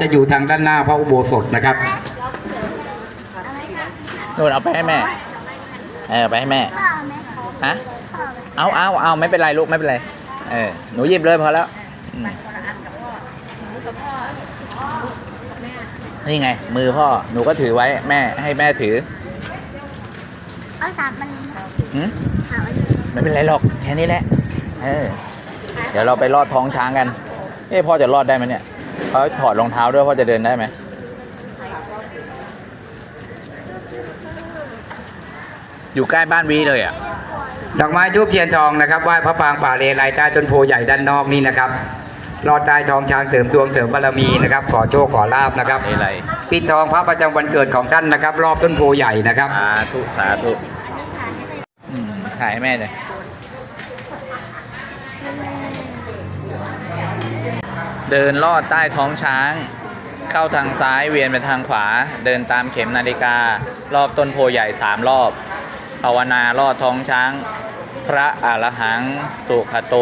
จะอยู่ทางด้านหน้าพระอุโบสถนะครับนู่นเอาไปให้แม่ เออไปให้แม่พ่อไหมฮะพ่อไหมเอาเอาเอาไม่เป็นไรลูกไม่เป็นไร เออ หนูหยิบเลยพอแล้วอืมนี่ไง มือพ่อ หนูก็ถือไว้แม่ให้แม่ถือ เอาสามมันนี้หืมสามมันนี้ไม่เป็นไรหรอกแค่นี้แหละ เออ เดี๋ยวเราไปลอดท้องช้างกัน เอ้พ่อจะรอดได้ไหมเนี่ย เขาถอดรองเท้าด้วยพ่อจะเดินได้ไหมอยู่ใกล้บ้านวีเลยอะ ดอกไม้ทูบเทียนทองนะครับไหว้พระปางป่าเลไลใต้ต้นโพใหญ่ด้านนอกนี่นะครับรอดใต้ทองช้างเสริมดวงเสริมบารมีนะครับ ขอโชคขอลาบนะครับเลไลปิดทองพระประจำวันเกิดของท่านนะครับ รอบต้นโพใหญ่นะครับ สาธุสาธุอืมถ่ายให้แม่เลย เดินลอดใต้ท้องช้าง เข้าทางซ้ายเวียนไปทางขวา เดินตามเข็มนาฬิกา รอบต้นโพใหญ่สามรอบภาวนาลอดท้องช้าง พระอรหังสุขโต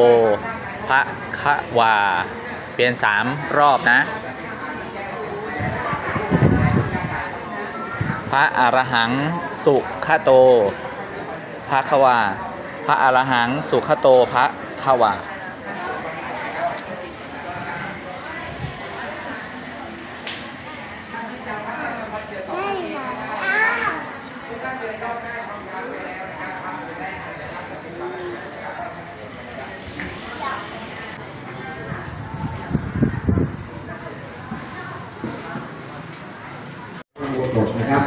พระคะวา เปลี่ยนสามรอบนะ พระอรหังสุขโต พระควา พระอรหังสุขโต พระควา แม่อยู่ไหนอ้าว อุโบ สถนะครับ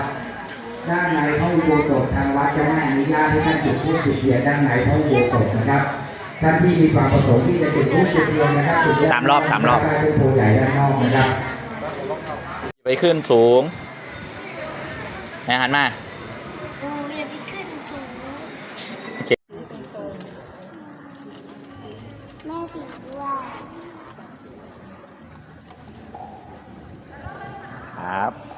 ด้านในพระอุโบสถทางวัดจะไม่อนุญาตให้ท่านจุดธูปจุดเทียนด้านในพระอุโบสถนะครับท่านที่มีความประสงค์ที่จะจุดธูปจุดเทียนนะครับจุดสามรอบสามรอบใต้ต้นโพใหญ่ด้านนอกนะครับไปขึ้นสูงไหนหันมาโอ้ยอย่าไปขึ้นสูงโอเคแม่ติดด้วยครับ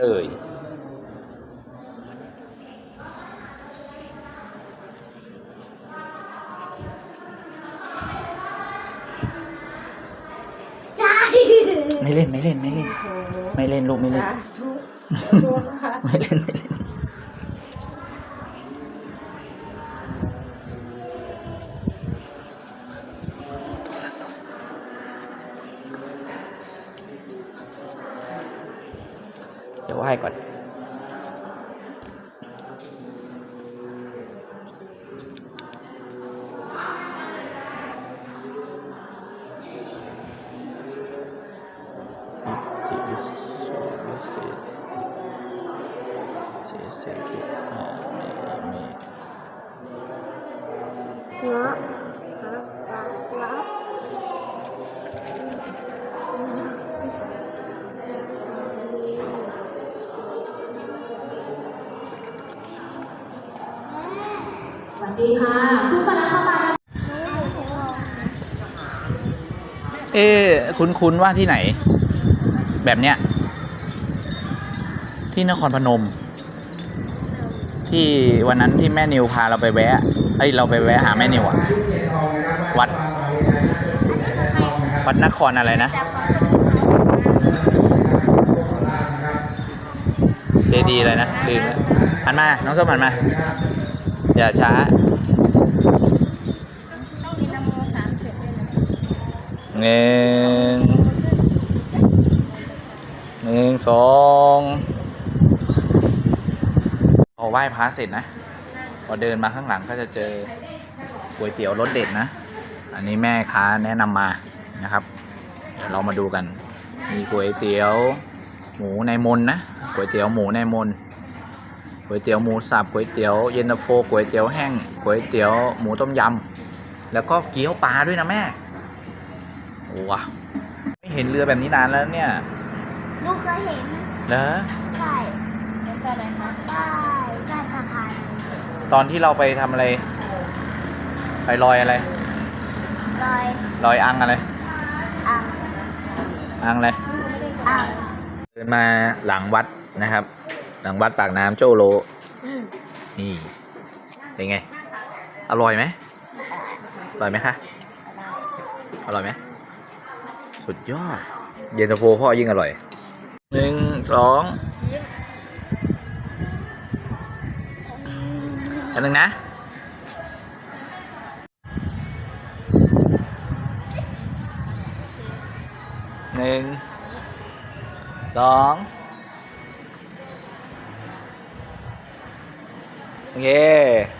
เอ้ยจ้าไม่เล่นไม่เล่นไม่เล่น ไม่เล่นลูกไม่เล่น ไม่เล่นไม่เล่น เดี๋ยวไหว้ก่อนเนาะ ดีค่ะผู้คนเข้ามาเอ๊คุ้นๆว่าที่ไหน แบบเนี้ย ที่นครพนม ที่วันนั้นที่แม่นิวพาเราไปแวะเอ้ยเราไปแวะหาแม่นิวอะวัด วัดนครอะไรนะเจดีอะไรนะลืมแล้วหันมา น้องส้มหันมา อย่าช้า ต้องมีนโมสามเสร็จด้วยนะหนึ่ง หนึ่งสองพอไหว้พระเสร็จนะ พอเดินมาข้างหลังก็จะเจอก๋วยเตี๋ยวรสเด็ดนะ อันนี้แม่ค้าแนะนำมานะครับ เดี๋ยวเรามาดูกัน มีก๋วยเตี๋ยวหมูในมนนะ ก๋วยเตี๋ยวหมูในมน ก๋วยเตี๋ยวหมูสับก๋วยเตี๋ยวเย็นตาโฟก๋วยเตี๋ยวแห้งก๋วยเตี๋ยวหมูต้มยำแล้วก็เกี๊ยวปลาด้วยนะแม่ว้าวไม่เห็นเรือแบบนี้นานแล้วเนี่ยลูกเคยเห็นเหรอใช่เป็นอะไรคะป้ายใต้สะพานตอนที่เราไปทำอะไร ไปลอยอะไร ลอยลอยอังอะไรอ่างอังอะไรอ่างเดินมาหลังวัดนะครับ หลังวัดปากน้ำโจโลอืมนี่เป็นไง อร่อยไหมอร่อยไหมคะ อร่อยไหมสุดยอด เย็นตาโฟพ่อยิ่งอร่อยหนึ่งสองอันหนึ่งนะหนึ่งสอง เค